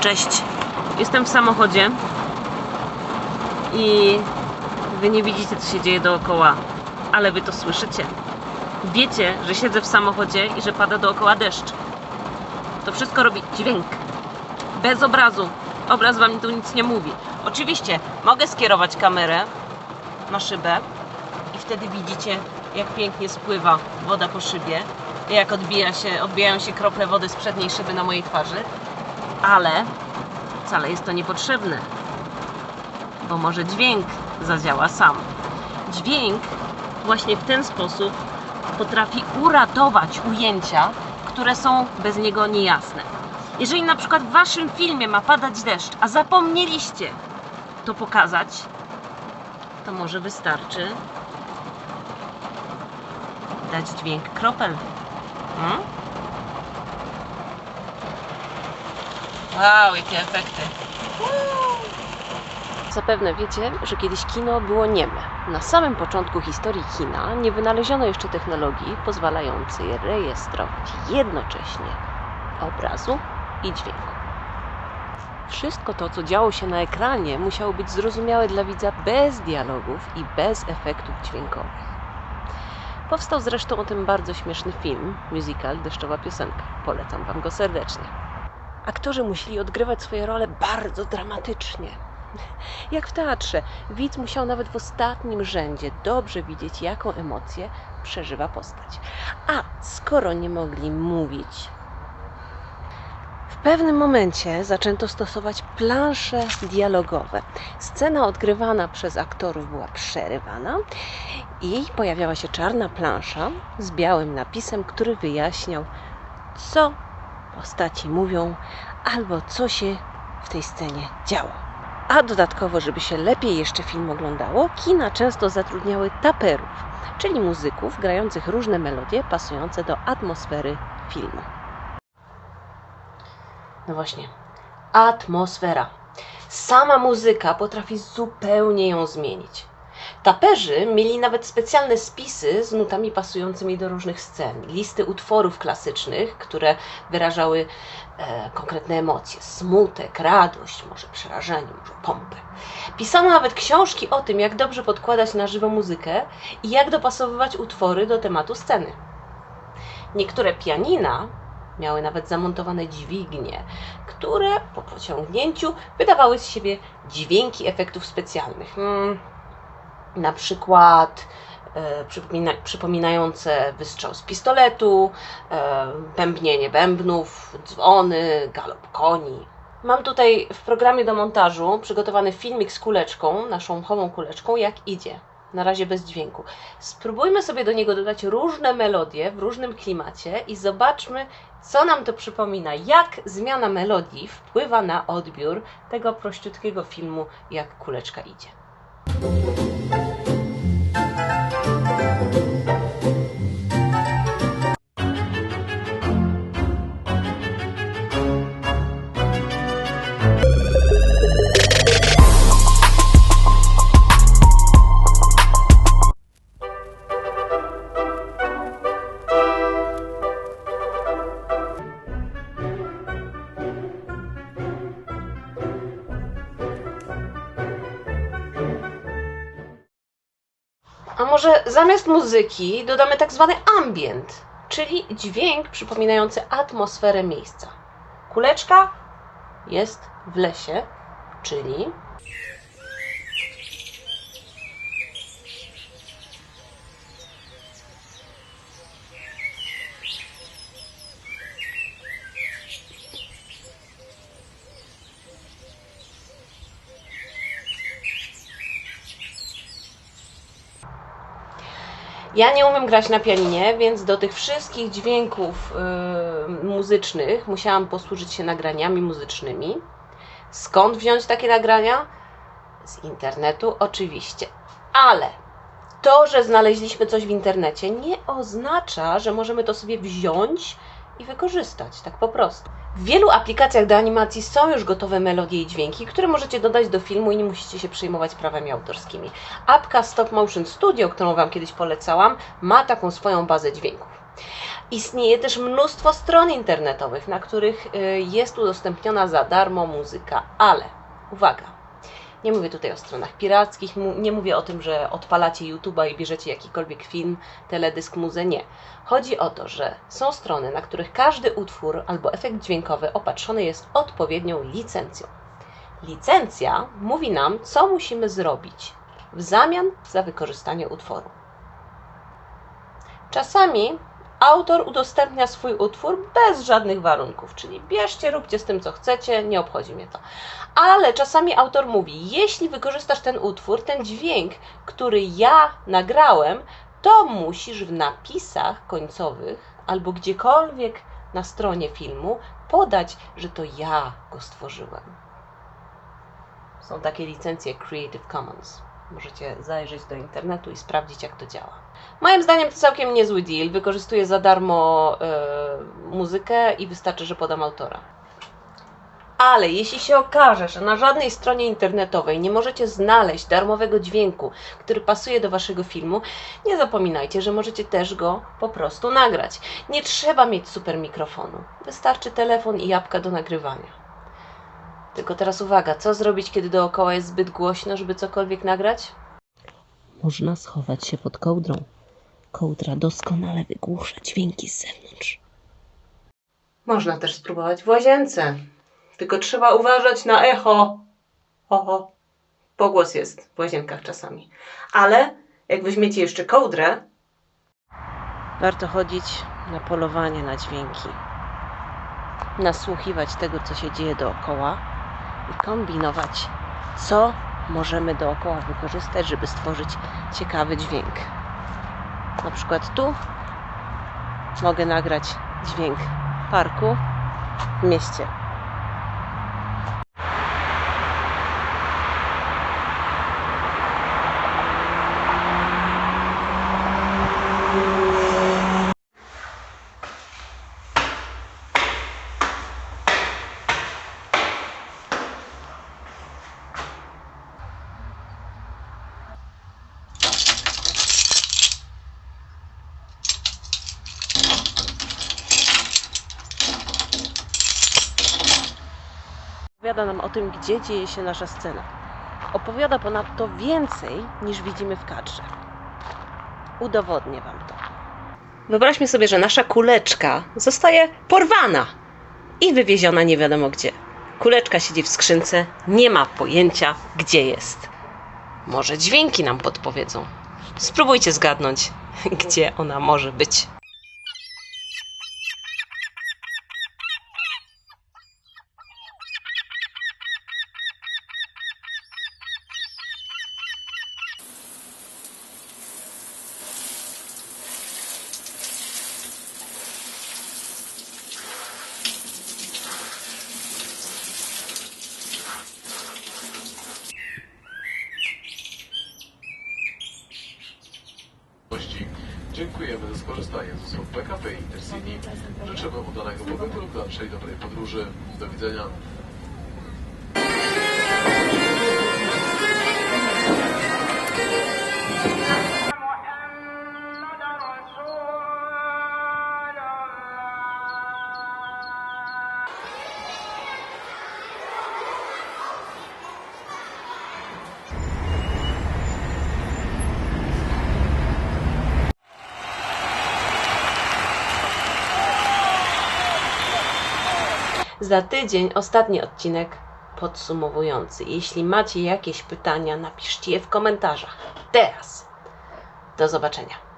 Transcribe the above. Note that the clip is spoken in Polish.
Cześć. Jestem w samochodzie i wy nie widzicie, co się dzieje dookoła, ale wy to słyszycie. Wiecie, że siedzę w samochodzie i że pada dookoła deszcz. To wszystko robi dźwięk. Bez obrazu. Obraz wam tu nic nie mówi. Oczywiście mogę skierować kamerę na szybę i wtedy widzicie, jak pięknie spływa woda po szybie, jak odbija się, odbijają się krople wody z przedniej szyby na mojej twarzy, ale wcale jest to niepotrzebne, bo może dźwięk zadziała sam. Dźwięk właśnie w ten sposób potrafi uratować ujęcia, które są bez niego niejasne. Jeżeli na przykład w waszym filmie ma padać deszcz, a zapomnieliście to pokazać, to może wystarczy dać dźwięk kropel. Hmm? Wow, jakie efekty. Zapewne wiecie, że kiedyś kino było nieme. Na samym początku historii kina nie wynaleziono jeszcze technologii pozwalającej rejestrować jednocześnie obrazu i dźwięku. Wszystko to, co działo się na ekranie, musiało być zrozumiałe dla widza bez dialogów i bez efektów dźwiękowych. Powstał zresztą o tym bardzo śmieszny film, musical Deszczowa Piosenka. Polecam Wam go serdecznie. Aktorzy musieli odgrywać swoje role bardzo dramatycznie. Jak w teatrze, widz musiał nawet w ostatnim rzędzie dobrze widzieć, jaką emocję przeżywa postać. A skoro nie mogli mówić, w pewnym momencie zaczęto stosować plansze dialogowe. Scena odgrywana przez aktorów była przerywana i pojawiała się czarna plansza z białym napisem, który wyjaśniał, co postaci mówią albo co się w tej scenie działo. A dodatkowo, żeby się lepiej jeszcze film oglądało, kina często zatrudniały taperów, czyli muzyków grających różne melodie pasujące do atmosfery filmu. No właśnie, atmosfera. Sama muzyka potrafi zupełnie ją zmienić. Taperzy mieli nawet specjalne spisy z nutami pasującymi do różnych scen, listy utworów klasycznych, które wyrażały e, konkretne emocje, smutek, radość, może przerażenie, może pompę. Pisano nawet książki o tym, jak dobrze podkładać na żywo muzykę i jak dopasowywać utwory do tematu sceny. Niektóre pianina miały nawet zamontowane dźwignie, które po pociągnięciu wydawały z siebie dźwięki efektów specjalnych. Hmm, na przykład e, przypomina, przypominające wystrzał z pistoletu, e, bębnienie bębnów, dzwony, galop koni. Mam tutaj w programie do montażu przygotowany filmik z kuleczką, naszą chową kuleczką, jak idzie. Na razie bez dźwięku. Spróbujmy sobie do niego dodać różne melodie w różnym klimacie i zobaczmy, co nam to przypomina, jak zmiana melodii wpływa na odbiór tego prościutkiego filmu, jak kuleczka idzie. A może zamiast muzyki dodamy tak zwany ambient, czyli dźwięk przypominający atmosferę miejsca. Kuleczka jest w lesie, czyli Ja nie umiem grać na pianinie, więc do tych wszystkich dźwięków y, muzycznych musiałam posłużyć się nagraniami muzycznymi. Skąd wziąć takie nagrania? Z internetu, oczywiście. Ale to, że znaleźliśmy coś w internecie, nie oznacza, że możemy to sobie wziąć i wykorzystać, tak po prostu. W wielu aplikacjach do animacji są już gotowe melodie i dźwięki, które możecie dodać do filmu i nie musicie się przejmować prawami autorskimi. Apka Stop Motion Studio, którą Wam kiedyś polecałam, ma taką swoją bazę dźwięków. Istnieje też mnóstwo stron internetowych, na których y, jest udostępniona za darmo muzyka, ale uwaga, nie mówię tutaj o stronach pirackich, nie mówię o tym, że odpalacie YouTube'a i bierzecie jakikolwiek film, teledysk, muzę, nie. Chodzi o to, że są strony, na których każdy utwór albo efekt dźwiękowy opatrzony jest odpowiednią licencją. Licencja mówi nam, co musimy zrobić w zamian za wykorzystanie utworu. Czasami autor udostępnia swój utwór bez żadnych warunków, czyli bierzcie, róbcie z tym co chcecie, nie obchodzi mnie to. Ale czasami autor mówi, jeśli wykorzystasz ten utwór, ten dźwięk, który ja nagrałem, to musisz w napisach końcowych albo gdziekolwiek na stronie filmu podać, że to ja go stworzyłem. Są takie licencje Creative Commons. Możecie zajrzeć do internetu i sprawdzić, jak to działa. Moim zdaniem to całkiem niezły deal. Wykorzystuję za darmo e, muzykę i wystarczy, że podam autora. Ale jeśli się okaże, że na żadnej stronie internetowej nie możecie znaleźć darmowego dźwięku, który pasuje do waszego filmu, nie zapominajcie, że możecie też go po prostu nagrać. Nie trzeba mieć super mikrofonu. Wystarczy telefon i jabłka do nagrywania. Tylko teraz uwaga, co zrobić, kiedy dookoła jest zbyt głośno, żeby cokolwiek nagrać? Można schować się pod kołdrą. Kołdra doskonale wygłusza dźwięki z zewnątrz. Można też spróbować w łazience. Tylko trzeba uważać na echo. Oho. Pogłos jest w łazienkach czasami. Ale jak weźmiecie jeszcze kołdrę, warto chodzić na polowanie na dźwięki. Nasłuchiwać tego, co się dzieje dookoła i kombinować, co możemy dookoła wykorzystać, żeby stworzyć ciekawy dźwięk. Na przykład tu mogę nagrać dźwięk parku w mieście. Opowiada nam o tym, gdzie dzieje się nasza scena. Opowiada ponadto więcej niż widzimy w kadrze. Udowodnię Wam to. Wyobraźmy sobie, że nasza kuleczka zostaje porwana i wywieziona nie wiadomo gdzie. Kuleczka siedzi w skrzynce, nie ma pojęcia, gdzie jest. Może dźwięki nam podpowiedzą. Spróbujcie zgadnąć, gdzie ona może być. Dziękujemy za skorzystanie z usług PKP Intercity. Życzymy udanego pobytu dalszej dobrej podróży. Do widzenia. Za tydzień ostatni odcinek podsumowujący. Jeśli macie jakieś pytania, napiszcie je w komentarzach. Teraz. Do zobaczenia.